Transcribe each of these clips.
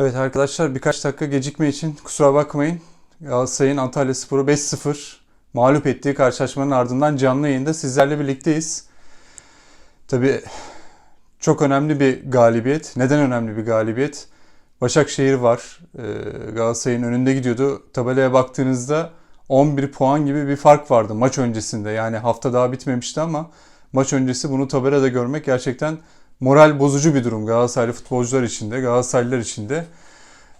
Evet arkadaşlar birkaç dakika gecikme için kusura bakmayın. Galatasaray'ın Antalya Sporu 5-0 mağlup ettiği karşılaşmanın ardından canlı yayında sizlerle birlikteyiz. Tabii çok önemli bir galibiyet. Neden önemli bir galibiyet? Başakşehir var. Ee, Galatasaray'ın önünde gidiyordu. Tabelaya baktığınızda 11 puan gibi bir fark vardı maç öncesinde. Yani hafta daha bitmemişti ama maç öncesi bunu tabelada görmek gerçekten moral bozucu bir durum Galatasaraylı futbolcular için de, Galatasaraylılar için de.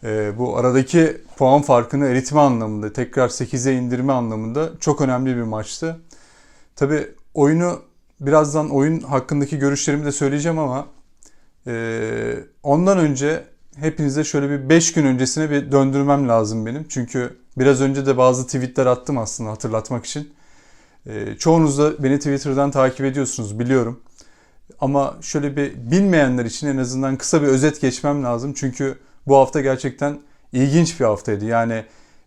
Ee, bu aradaki puan farkını eritme anlamında, tekrar 8'e indirme anlamında çok önemli bir maçtı. Tabi oyunu birazdan oyun hakkındaki görüşlerimi de söyleyeceğim ama e, ondan önce hepinize şöyle bir 5 gün öncesine bir döndürmem lazım benim. Çünkü biraz önce de bazı tweetler attım aslında hatırlatmak için. E, çoğunuz da beni Twitter'dan takip ediyorsunuz biliyorum. Ama şöyle bir bilmeyenler için en azından kısa bir özet geçmem lazım. Çünkü bu hafta gerçekten ilginç bir haftaydı. Yani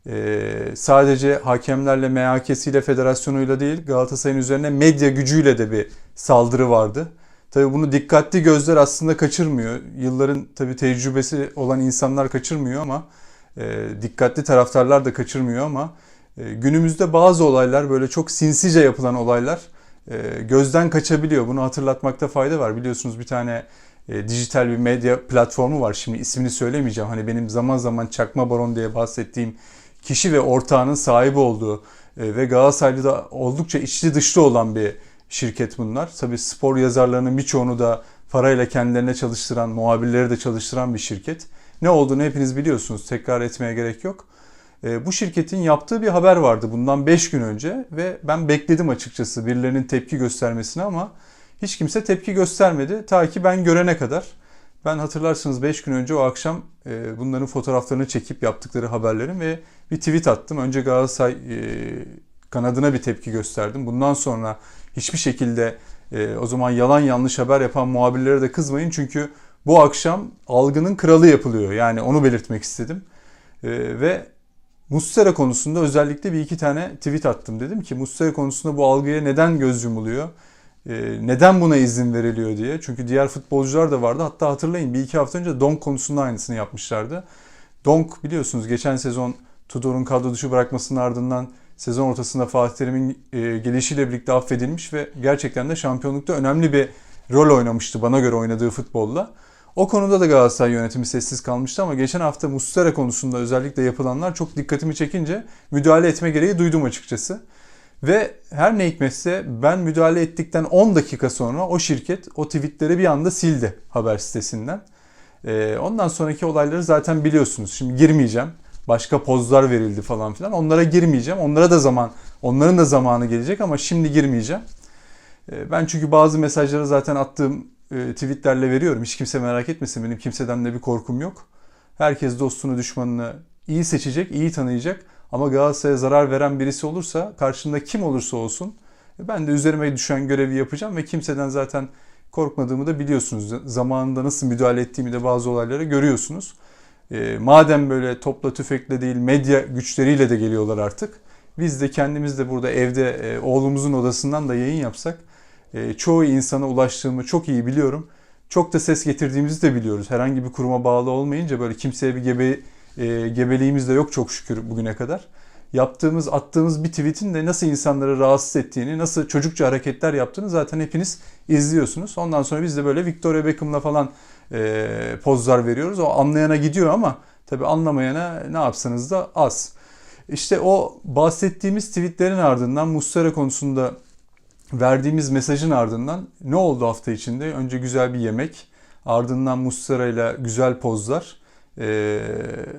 e, sadece hakemlerle, MHK'siyle, federasyonuyla değil Galatasaray'ın üzerine medya gücüyle de bir saldırı vardı. Tabii bunu dikkatli gözler aslında kaçırmıyor. Yılların tabii tecrübesi olan insanlar kaçırmıyor ama e, dikkatli taraftarlar da kaçırmıyor ama e, günümüzde bazı olaylar böyle çok sinsice yapılan olaylar gözden kaçabiliyor. Bunu hatırlatmakta fayda var. Biliyorsunuz bir tane e, dijital bir medya platformu var. Şimdi ismini söylemeyeceğim. Hani benim zaman zaman Çakma Baron diye bahsettiğim kişi ve ortağının sahibi olduğu e, ve Galatasaraylı'da oldukça içli dışlı olan bir şirket bunlar. Tabi spor yazarlarının birçoğunu da parayla kendilerine çalıştıran, muhabirleri de çalıştıran bir şirket. Ne olduğunu hepiniz biliyorsunuz. Tekrar etmeye gerek yok. E, bu şirketin yaptığı bir haber vardı bundan 5 gün önce ve ben bekledim açıkçası birilerinin tepki göstermesini ama hiç kimse tepki göstermedi ta ki ben görene kadar. Ben hatırlarsınız 5 gün önce o akşam e, bunların fotoğraflarını çekip yaptıkları haberlerin ve bir tweet attım. Önce Galatasaray e, kanadına bir tepki gösterdim. Bundan sonra hiçbir şekilde e, o zaman yalan yanlış haber yapan muhabirlere de kızmayın. Çünkü bu akşam algının kralı yapılıyor. Yani onu belirtmek istedim. Ve Mustera konusunda özellikle bir iki tane tweet attım. Dedim ki Mustera konusunda bu algıya neden göz yumuluyor? Ee, neden buna izin veriliyor diye. Çünkü diğer futbolcular da vardı. Hatta hatırlayın bir iki hafta önce Donk konusunda aynısını yapmışlardı. Donk biliyorsunuz geçen sezon Tudor'un kadro dışı bırakmasının ardından sezon ortasında Fatih Terim'in e, gelişiyle birlikte affedilmiş ve gerçekten de şampiyonlukta önemli bir rol oynamıştı bana göre oynadığı futbolla. O konuda da Galatasaray yönetimi sessiz kalmıştı ama geçen hafta Mustera konusunda özellikle yapılanlar çok dikkatimi çekince müdahale etme gereği duydum açıkçası. Ve her ne hikmetse ben müdahale ettikten 10 dakika sonra o şirket o tweetleri bir anda sildi haber sitesinden. Ee, ondan sonraki olayları zaten biliyorsunuz. Şimdi girmeyeceğim. Başka pozlar verildi falan filan. Onlara girmeyeceğim. Onlara da zaman, onların da zamanı gelecek ama şimdi girmeyeceğim. Ee, ben çünkü bazı mesajları zaten attığım e, tweetlerle veriyorum. Hiç kimse merak etmesin. Benim kimseden de bir korkum yok. Herkes dostunu, düşmanını iyi seçecek, iyi tanıyacak. Ama Galatasaray'a zarar veren birisi olursa karşında kim olursa olsun ben de üzerime düşen görevi yapacağım ve kimseden zaten korkmadığımı da biliyorsunuz. Zamanında nasıl müdahale ettiğimi de bazı olaylara görüyorsunuz. E, madem böyle topla tüfekle değil medya güçleriyle de geliyorlar artık. Biz de kendimiz de burada evde e, oğlumuzun odasından da yayın yapsak e, çoğu insana ulaştığımı çok iyi biliyorum. Çok da ses getirdiğimizi de biliyoruz. Herhangi bir kuruma bağlı olmayınca böyle kimseye bir gebe e, gebeliğimiz de yok çok şükür bugüne kadar. Yaptığımız, attığımız bir tweetin de nasıl insanları rahatsız ettiğini, nasıl çocukça hareketler yaptığını zaten hepiniz izliyorsunuz. Ondan sonra biz de böyle Victoria Beckham'la falan e, pozlar veriyoruz. O anlayana gidiyor ama tabii anlamayana ne yapsanız da az. İşte o bahsettiğimiz tweetlerin ardından Muslera konusunda verdiğimiz mesajın ardından ne oldu hafta içinde? Önce güzel bir yemek, ardından Muslera ile güzel pozlar. Ee,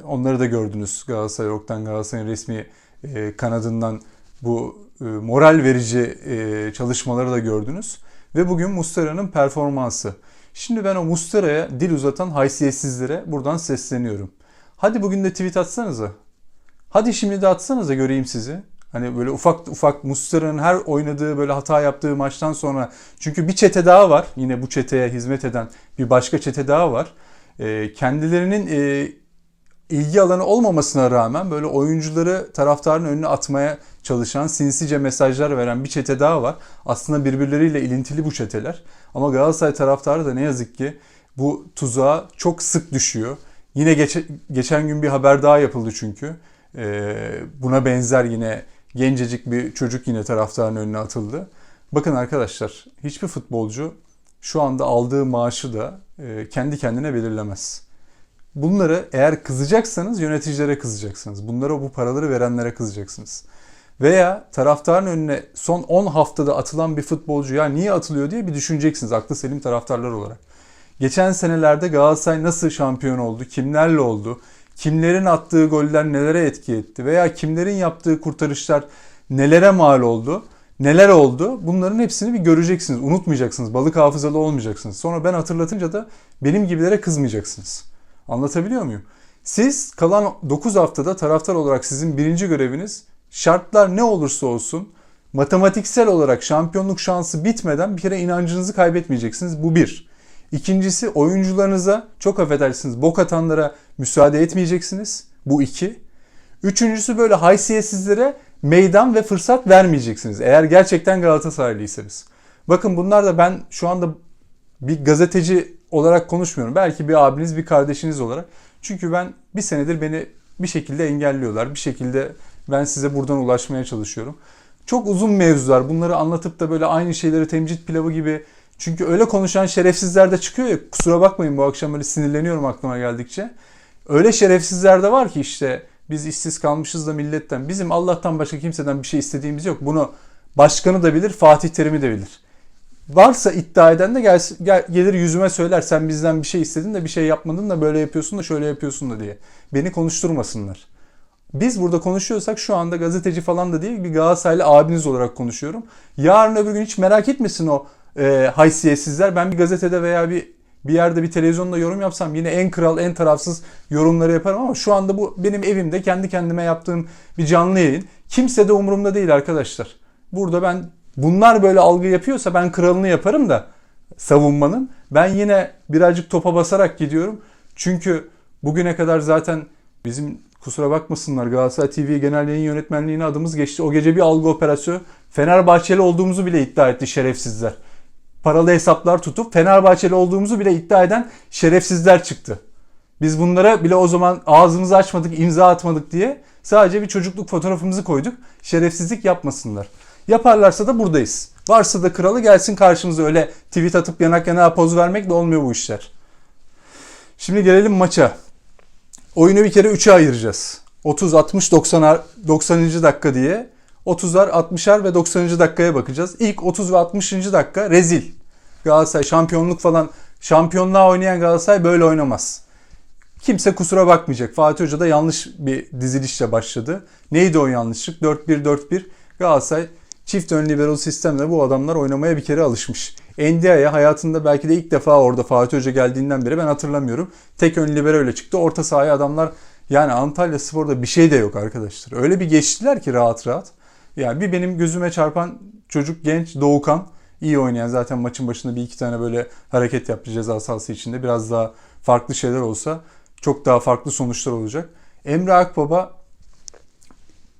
onları da gördünüz Galatasaray Oktan Galatasaray'ın resmi e, kanadından bu e, moral verici e, çalışmaları da gördünüz. Ve bugün Muslera'nın performansı. Şimdi ben o Muslera'ya dil uzatan haysiyetsizlere buradan sesleniyorum. Hadi bugün de tweet atsanıza. Hadi şimdi de atsanıza göreyim sizi. Hani böyle ufak ufak Muslera'nın her oynadığı böyle hata yaptığı maçtan sonra çünkü bir çete daha var. Yine bu çeteye hizmet eden bir başka çete daha var. E, kendilerinin e, ilgi alanı olmamasına rağmen böyle oyuncuları taraftarın önüne atmaya çalışan, sinsice mesajlar veren bir çete daha var. Aslında birbirleriyle ilintili bu çeteler. Ama Galatasaray taraftarı da ne yazık ki bu tuzağa çok sık düşüyor. Yine geç, geçen gün bir haber daha yapıldı çünkü. Ee, buna benzer yine gencecik bir çocuk yine taraftarın önüne atıldı. Bakın arkadaşlar hiçbir futbolcu şu anda aldığı maaşı da e, kendi kendine belirlemez. Bunları eğer kızacaksanız yöneticilere kızacaksınız. Bunlara bu paraları verenlere kızacaksınız. Veya taraftarın önüne son 10 haftada atılan bir futbolcu ya niye atılıyor diye bir düşüneceksiniz aklı selim taraftarlar olarak. Geçen senelerde Galatasaray nasıl şampiyon oldu, kimlerle oldu, kimlerin attığı goller nelere etki etti veya kimlerin yaptığı kurtarışlar nelere mal oldu, neler oldu bunların hepsini bir göreceksiniz. Unutmayacaksınız, balık hafızalı olmayacaksınız. Sonra ben hatırlatınca da benim gibilere kızmayacaksınız. Anlatabiliyor muyum? Siz kalan 9 haftada taraftar olarak sizin birinci göreviniz şartlar ne olursa olsun matematiksel olarak şampiyonluk şansı bitmeden bir kere inancınızı kaybetmeyeceksiniz. Bu bir. İkincisi oyuncularınıza çok affedersiniz bok atanlara müsaade etmeyeceksiniz. Bu iki. Üçüncüsü böyle haysiyetsizlere meydan ve fırsat vermeyeceksiniz. Eğer gerçekten Galatasaraylıysanız. Bakın bunlar da ben şu anda bir gazeteci olarak konuşmuyorum. Belki bir abiniz, bir kardeşiniz olarak. Çünkü ben bir senedir beni bir şekilde engelliyorlar. Bir şekilde ben size buradan ulaşmaya çalışıyorum. Çok uzun mevzular. Bunları anlatıp da böyle aynı şeyleri temcit pilavı gibi çünkü öyle konuşan şerefsizler de çıkıyor ya kusura bakmayın bu akşam böyle sinirleniyorum aklıma geldikçe. Öyle şerefsizler de var ki işte biz işsiz kalmışız da milletten. Bizim Allah'tan başka kimseden bir şey istediğimiz yok. Bunu başkanı da bilir, Fatih Terim'i de bilir. Varsa iddia eden de gel, gel, gelir yüzüme söyler sen bizden bir şey istedin de bir şey yapmadın da böyle yapıyorsun da şöyle yapıyorsun da diye. Beni konuşturmasınlar. Biz burada konuşuyorsak şu anda gazeteci falan da değil bir Galatasaraylı abiniz olarak konuşuyorum. Yarın öbür gün hiç merak etmesin o e, haysiyetsizler. Ben bir gazetede veya bir bir yerde bir televizyonda yorum yapsam yine en kral, en tarafsız yorumları yaparım ama şu anda bu benim evimde kendi kendime yaptığım bir canlı yayın. Kimse de umurumda değil arkadaşlar. Burada ben bunlar böyle algı yapıyorsa ben kralını yaparım da savunmanın. Ben yine birazcık topa basarak gidiyorum. Çünkü bugüne kadar zaten bizim kusura bakmasınlar Galatasaray TV Genel Yayın Yönetmenliğine adımız geçti. O gece bir algı operasyonu Fenerbahçeli olduğumuzu bile iddia etti şerefsizler paralı hesaplar tutup Fenerbahçeli olduğumuzu bile iddia eden şerefsizler çıktı. Biz bunlara bile o zaman ağzımızı açmadık, imza atmadık diye sadece bir çocukluk fotoğrafımızı koyduk. Şerefsizlik yapmasınlar. Yaparlarsa da buradayız. Varsa da kralı gelsin karşımıza öyle tweet atıp yanak yana poz vermekle olmuyor bu işler. Şimdi gelelim maça. Oyunu bir kere 3'e ayıracağız. 30, 60, 90, 90. dakika diye 30'ar, 60'ar ve 90. dakikaya bakacağız. İlk 30 ve 60. dakika rezil. Galatasaray şampiyonluk falan şampiyonluğa oynayan Galatasaray böyle oynamaz. Kimse kusura bakmayacak. Fatih Hoca da yanlış bir dizilişle başladı. Neydi o yanlışlık? 4-1-4-1. Galatasaray çift ön libero sistemle bu adamlar oynamaya bir kere alışmış. Endia'ya hayatında belki de ilk defa orada Fatih Hoca geldiğinden beri ben hatırlamıyorum. Tek ön libero ile çıktı. Orta sahaya adamlar yani Antalya Spor'da bir şey de yok arkadaşlar. Öyle bir geçtiler ki rahat rahat. Yani bir benim gözüme çarpan çocuk genç Doğukan iyi oynayan zaten maçın başında bir iki tane böyle hareket yaptı ceza sahası içinde. Biraz daha farklı şeyler olsa çok daha farklı sonuçlar olacak. Emre Akbaba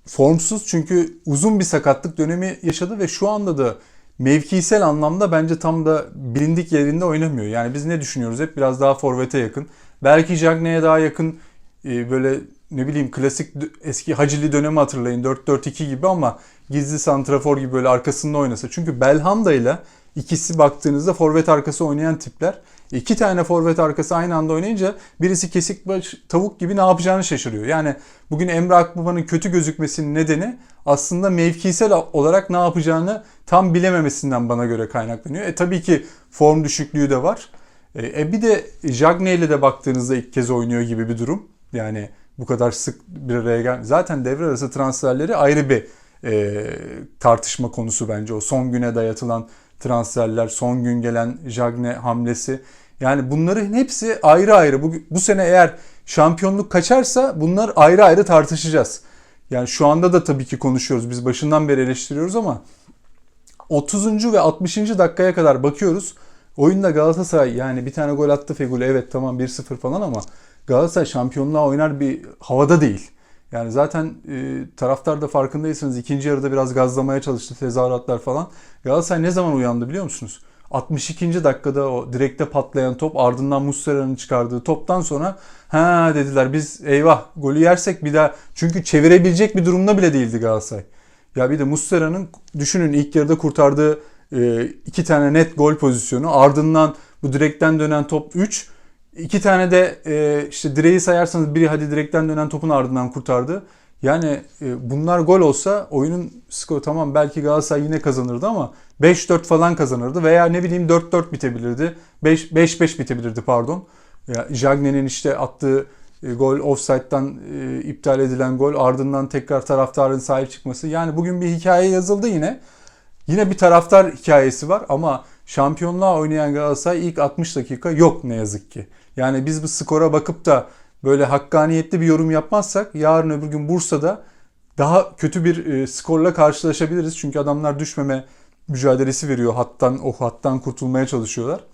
formsuz çünkü uzun bir sakatlık dönemi yaşadı ve şu anda da mevkisel anlamda bence tam da bilindik yerinde oynamıyor. Yani biz ne düşünüyoruz? Hep biraz daha forvete yakın. Belki Jagne'ye daha yakın e, böyle ne bileyim klasik eski Hacili dönemi hatırlayın 4-4-2 gibi ama gizli santrafor gibi böyle arkasında oynasa. Çünkü Belhanda ile ikisi baktığınızda forvet arkası oynayan tipler. İki tane forvet arkası aynı anda oynayınca birisi kesik baş tavuk gibi ne yapacağını şaşırıyor. Yani bugün Emre Akbaba'nın kötü gözükmesinin nedeni aslında mevkisel olarak ne yapacağını tam bilememesinden bana göre kaynaklanıyor. E tabii ki form düşüklüğü de var. E, e bir de Jagne ile de baktığınızda ilk kez oynuyor gibi bir durum. Yani bu kadar sık bir araya gel. Zaten devre arası transferleri ayrı bir e, tartışma konusu bence o. Son güne dayatılan transferler, son gün gelen Jagne hamlesi. Yani bunların hepsi ayrı ayrı. Bu, bu sene eğer şampiyonluk kaçarsa bunlar ayrı ayrı tartışacağız. Yani şu anda da tabii ki konuşuyoruz. Biz başından beri eleştiriyoruz ama 30. ve 60. dakikaya kadar bakıyoruz. Oyunda Galatasaray yani bir tane gol attı Feguli evet tamam 1-0 falan ama Galatasaray şampiyonluğa oynar bir havada değil. Yani zaten e, taraftar da farkındaysanız ikinci yarıda biraz gazlamaya çalıştı tezahüratlar falan. Galatasaray ne zaman uyandı biliyor musunuz? 62. dakikada o direkte patlayan top ardından Muslera'nın çıkardığı toptan sonra ha dediler biz eyvah golü yersek bir daha çünkü çevirebilecek bir durumda bile değildi Galatasaray. Ya bir de Muslera'nın düşünün ilk yarıda kurtardığı e, iki tane net gol pozisyonu ardından bu direkten dönen top 3 iki tane de e, işte direği sayarsanız biri hadi direkten dönen topun ardından kurtardı. Yani e, bunlar gol olsa oyunun skoru tamam belki Galatasaray yine kazanırdı ama 5-4 falan kazanırdı veya ne bileyim 4-4 bitebilirdi. 5-5 bitebilirdi pardon. Ya Jagne'nin işte attığı e, gol offside'dan e, iptal edilen gol ardından tekrar taraftarın sahip çıkması. Yani bugün bir hikaye yazıldı yine. Yine bir taraftar hikayesi var ama şampiyonluğa oynayan Galatasaray ilk 60 dakika yok ne yazık ki. Yani biz bu skora bakıp da böyle hakkaniyetli bir yorum yapmazsak yarın öbür gün Bursa'da daha kötü bir e, skorla karşılaşabiliriz. Çünkü adamlar düşmeme mücadelesi veriyor. Hattan o hattan kurtulmaya çalışıyorlar.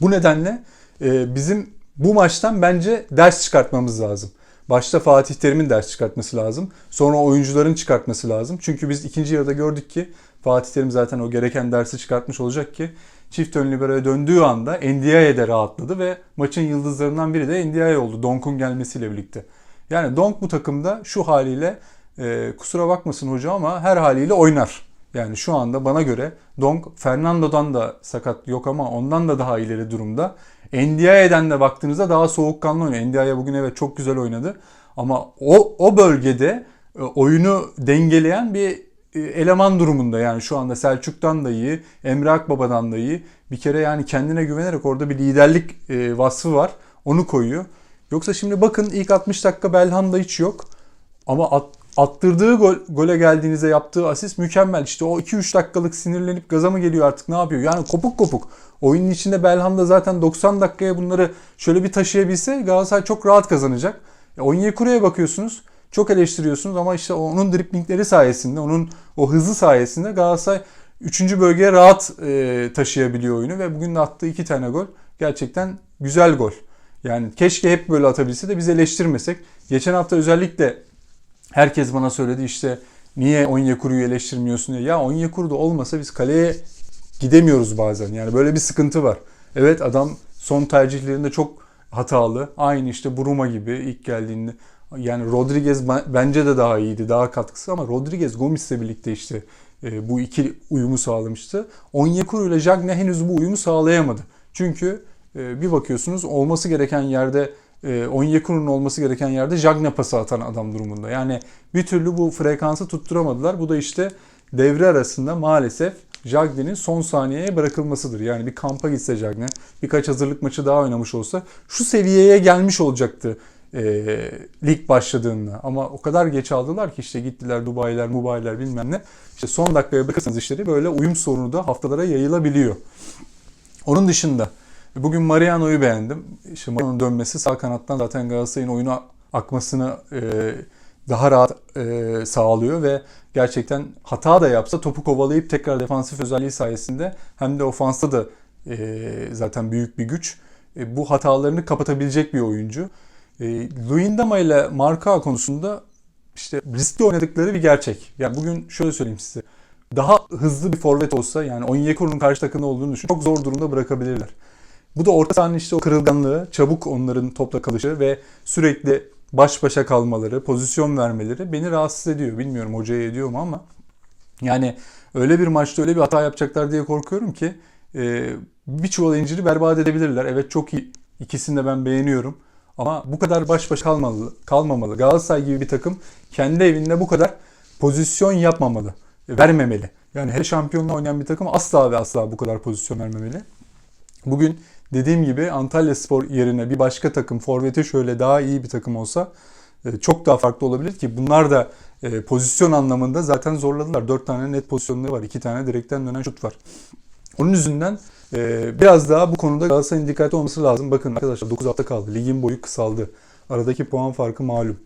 Bu nedenle e, bizim bu maçtan bence ders çıkartmamız lazım. Başta Fatih Terim'in ders çıkartması lazım. Sonra oyuncuların çıkartması lazım. Çünkü biz ikinci yarıda gördük ki Fatih Terim zaten o gereken dersi çıkartmış olacak ki çift ön liberoya döndüğü anda Ndiaye rahatladı ve maçın yıldızlarından biri de Ndiaye oldu Donk'un gelmesiyle birlikte. Yani Donk bu takımda şu haliyle e, kusura bakmasın hoca ama her haliyle oynar. Yani şu anda bana göre Donk Fernando'dan da sakat yok ama ondan da daha ileri durumda. Ndiaye'den de baktığınızda daha soğukkanlı oynuyor. Ndiaye bugün evet çok güzel oynadı. Ama o, o bölgede e, oyunu dengeleyen bir eleman durumunda yani şu anda Selçuk'tan da iyi, Emre Akbaba'dan da iyi. Bir kere yani kendine güvenerek orada bir liderlik e, vasfı var. Onu koyuyor. Yoksa şimdi bakın ilk 60 dakika Belhanda hiç yok. Ama at, attırdığı gol, gole geldiğinizde yaptığı asist mükemmel. İşte o 2-3 dakikalık sinirlenip gaza mı geliyor artık ne yapıyor? Yani kopuk kopuk. Oyunun içinde Belhanda zaten 90 dakikaya bunları şöyle bir taşıyabilse Galatasaray çok rahat kazanacak. Ya Onyekuru'ya bakıyorsunuz. Çok eleştiriyorsunuz ama işte onun driplingleri sayesinde, onun o hızı sayesinde Galatasaray 3. bölgeye rahat e, taşıyabiliyor oyunu ve bugün de attığı iki tane gol gerçekten güzel gol. Yani keşke hep böyle atabilse de biz eleştirmesek. Geçen hafta özellikle herkes bana söyledi işte niye Onyekuru'yu eleştirmiyorsun diye. Ya Onyekuru da olmasa biz kaleye gidemiyoruz bazen. Yani böyle bir sıkıntı var. Evet adam son tercihlerinde çok hatalı. Aynı işte Buruma gibi ilk geldiğinde yani Rodriguez bence de daha iyiydi, daha katkısı ama Rodriguez Gomis'le birlikte işte e, bu iki uyumu sağlamıştı. Onyekuru ile Jagne henüz bu uyumu sağlayamadı. Çünkü e, bir bakıyorsunuz olması gereken yerde e, Onyekuru'nun olması gereken yerde Jagne pası atan adam durumunda. Yani bir türlü bu frekansı tutturamadılar. Bu da işte devre arasında maalesef Jagne'nin son saniyeye bırakılmasıdır. Yani bir kampa gitse Jagne, birkaç hazırlık maçı daha oynamış olsa şu seviyeye gelmiş olacaktı e, lig başladığında. Ama o kadar geç aldılar ki işte gittiler Dubai'ler, Mubai'ler bilmem ne. İşte son dakikaya bırakırsanız işleri böyle uyum sorunu da haftalara yayılabiliyor. Onun dışında bugün Mariano'yu beğendim. İşte Mariano'nun dönmesi sağ kanattan zaten Galatasaray'ın oyunu akmasını e, daha rahat e, sağlıyor ve gerçekten hata da yapsa topu kovalayıp tekrar defansif özelliği sayesinde hem de ofansta da e, zaten büyük bir güç. E, bu hatalarını kapatabilecek bir oyuncu. E, Luyendama ile Marka konusunda işte riskli oynadıkları bir gerçek. Yani bugün şöyle söyleyeyim size. Daha hızlı bir forvet olsa yani Onyekuru'nun karşı takımda olduğunu düşün. Çok zor durumda bırakabilirler. Bu da orta sahanın işte o kırılganlığı, çabuk onların topla kalışı ve sürekli baş başa kalmaları, pozisyon vermeleri beni rahatsız ediyor. Bilmiyorum hocaya ediyor mu ama yani öyle bir maçta öyle bir hata yapacaklar diye korkuyorum ki e, bir çuval inciri berbat edebilirler. Evet çok iyi. İkisini de ben beğeniyorum. Ama bu kadar baş başa kalmalı, kalmamalı. Galatasaray gibi bir takım kendi evinde bu kadar pozisyon yapmamalı, vermemeli. Yani her şampiyonla oynayan bir takım asla ve asla bu kadar pozisyon vermemeli. Bugün dediğim gibi Antalya Spor yerine bir başka takım forveti şöyle daha iyi bir takım olsa e, çok daha farklı olabilir ki bunlar da e, pozisyon anlamında zaten zorladılar. 4 tane net pozisyonları var. 2 tane direkten dönen şut var. Onun yüzünden ee, biraz daha bu konuda Galatasaray'ın dikkatli olması lazım. Bakın arkadaşlar 9 hafta kaldı. Ligin boyu kısaldı. Aradaki puan farkı malum.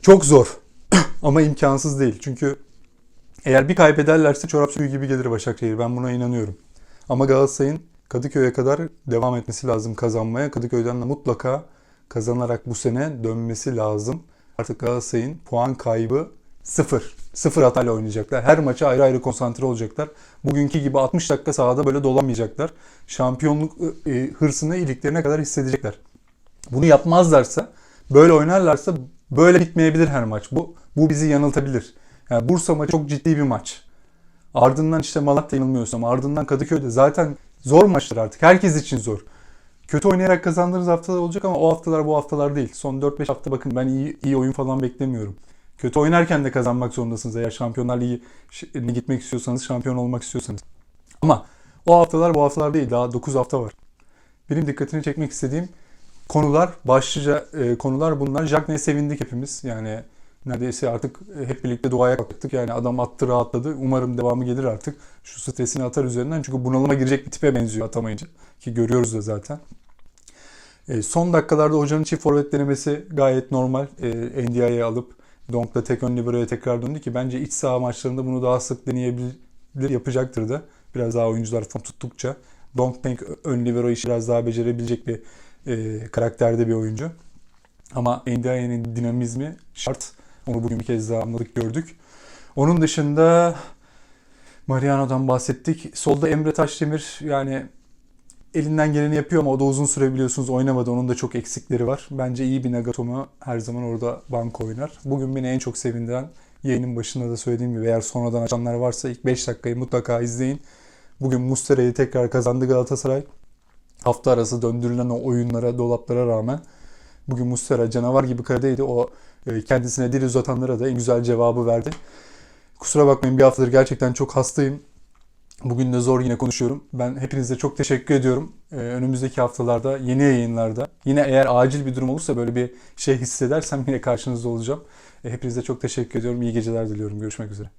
Çok zor ama imkansız değil. Çünkü eğer bir kaybederlerse çorap suyu gibi gelir Başakşehir. Ben buna inanıyorum. Ama Galatasaray'ın Kadıköy'e kadar devam etmesi lazım kazanmaya. Kadıköy'den de mutlaka kazanarak bu sene dönmesi lazım. Artık Galatasaray'ın puan kaybı Sıfır. Sıfır hatayla oynayacaklar. Her maça ayrı ayrı konsantre olacaklar. Bugünkü gibi 60 dakika sahada böyle dolanmayacaklar. Şampiyonluk e, hırsını iliklerine kadar hissedecekler. Bunu yapmazlarsa, böyle oynarlarsa böyle bitmeyebilir her maç. Bu bu bizi yanıltabilir. Yani Bursa maçı çok ciddi bir maç. Ardından işte Malatya yanılmıyorsam, ardından Kadıköy'de zaten zor maçlar artık. Herkes için zor. Kötü oynayarak kazandığınız haftalar olacak ama o haftalar bu haftalar değil. Son 4-5 hafta bakın ben iyi, iyi oyun falan beklemiyorum. Kötü oynarken de kazanmak zorundasınız eğer Şampiyonlar Ligi'ne gitmek istiyorsanız, şampiyon olmak istiyorsanız. Ama o haftalar bu haftalar değil. Daha 9 hafta var. Benim dikkatini çekmek istediğim konular, başlıca e, konular bunlar. Jackney'e sevindik hepimiz. Yani neredeyse artık hep birlikte duaya kalktık. Yani adam attı rahatladı. Umarım devamı gelir artık. Şu stresini atar üzerinden. Çünkü bunalıma girecek bir tipe benziyor atamayınca. Ki görüyoruz da zaten. E, son dakikalarda hocanın çift forvet denemesi gayet normal. E, NDI'ye alıp Donk'la tek ön libero'ya tekrar döndü ki bence iç saha maçlarında bunu daha sık deneyebilir yapacaktır da. Biraz daha oyuncular form tuttukça. Donk Tank ön libero işi biraz daha becerebilecek bir e, karakterde bir oyuncu. Ama NDI'nin dinamizmi şart. Onu bugün bir kez daha anladık gördük. Onun dışında Mariano'dan bahsettik. Solda Emre Taşdemir yani elinden geleni yapıyor ama o da uzun süre biliyorsunuz oynamadı. Onun da çok eksikleri var. Bence iyi bir Nagatomo her zaman orada bank oynar. Bugün beni en çok sevindiren yayının başında da söylediğim gibi eğer sonradan açanlar varsa ilk 5 dakikayı mutlaka izleyin. Bugün Mustera'yı tekrar kazandı Galatasaray. Hafta arası döndürülen o oyunlara, dolaplara rağmen bugün Mustera canavar gibi karedeydi. O e, kendisine dil uzatanlara da en güzel cevabı verdi. Kusura bakmayın bir haftadır gerçekten çok hastayım. Bugün de zor yine konuşuyorum. Ben hepinize çok teşekkür ediyorum. Ee, önümüzdeki haftalarda yeni yayınlarda yine eğer acil bir durum olursa böyle bir şey hissedersem yine karşınızda olacağım. Ee, hepinize çok teşekkür ediyorum. İyi geceler diliyorum. Görüşmek üzere.